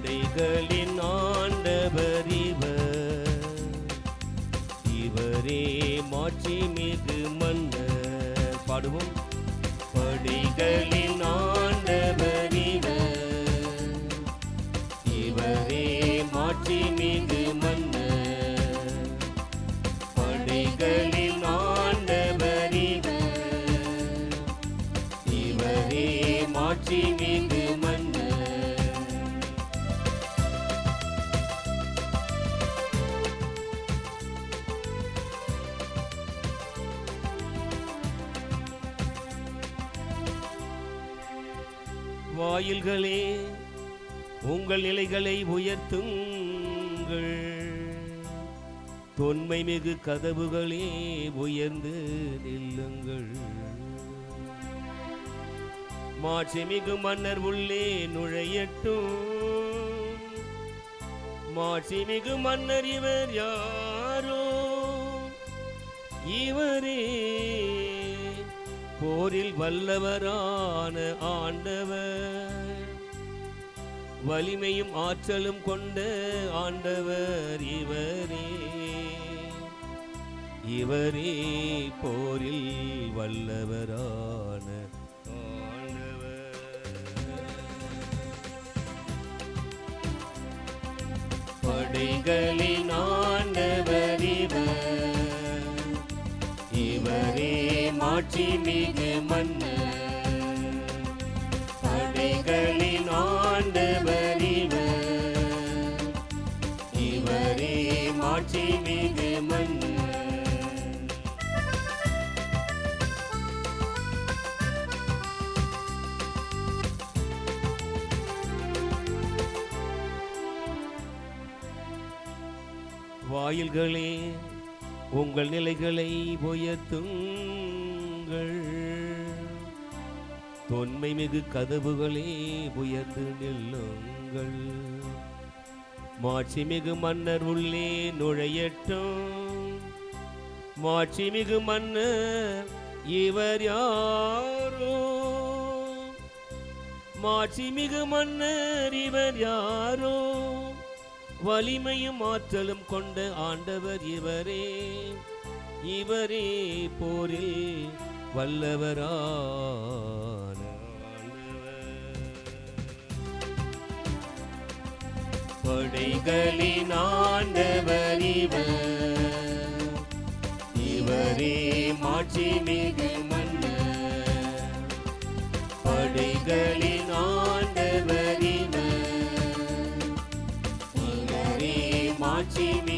படைகளின் ஆண்டவர் இவர். இவரே மாற்றி மிகு மன்ன பாடுவோம். படைகளின் ஆண்டவர் இவர். இவரே மாற்றி மிகு வாயில்களே உங்கள் நிலைகளை உயர்த்துங்கள். தொன்மை மிகு கதவுகளே உயர்ந்து நில்லுங்கள். மாட்சிமிகு மன்னர் உள்ளே நுழையட்டும். மாட்சிமிகு மன்னர் இவர் யாரோ? இவரே போரில் வல்லவரான ஆண்டவர். வலிமையும் ஆற்றலும் கொண்ட ஆண்டவர் இவரே. இவரே போரில் வல்லவரான ஆண்டவர். படைகளின் ஆண்டவர் இவர். இவரே மாற்றி மிகு மன்னர். படைகள் வாயில்களே உங்கள் நிலைகளை உயர்த்துங்கள். தொன்மை மிகு கதவுகளே உயர்ந்து நில்லுங்கள். மாட்சிமிகு மன்னர் உள்ளே நுழையட்டும். மாட்சிமிகு மன்னர் இவர் யாரோ? மாட்சிமிகு மன்னர் இவர் யாரோ? வலிமையும் ஆற்றலும் கொண்ட ஆண்டவர் இவரே. இவரே போரில் வல்லவரான படைகளின் ஆண்டவர் இவர். இவரே மாட்சி மிகு மன்னர். படைகளின் ஆண்டவர்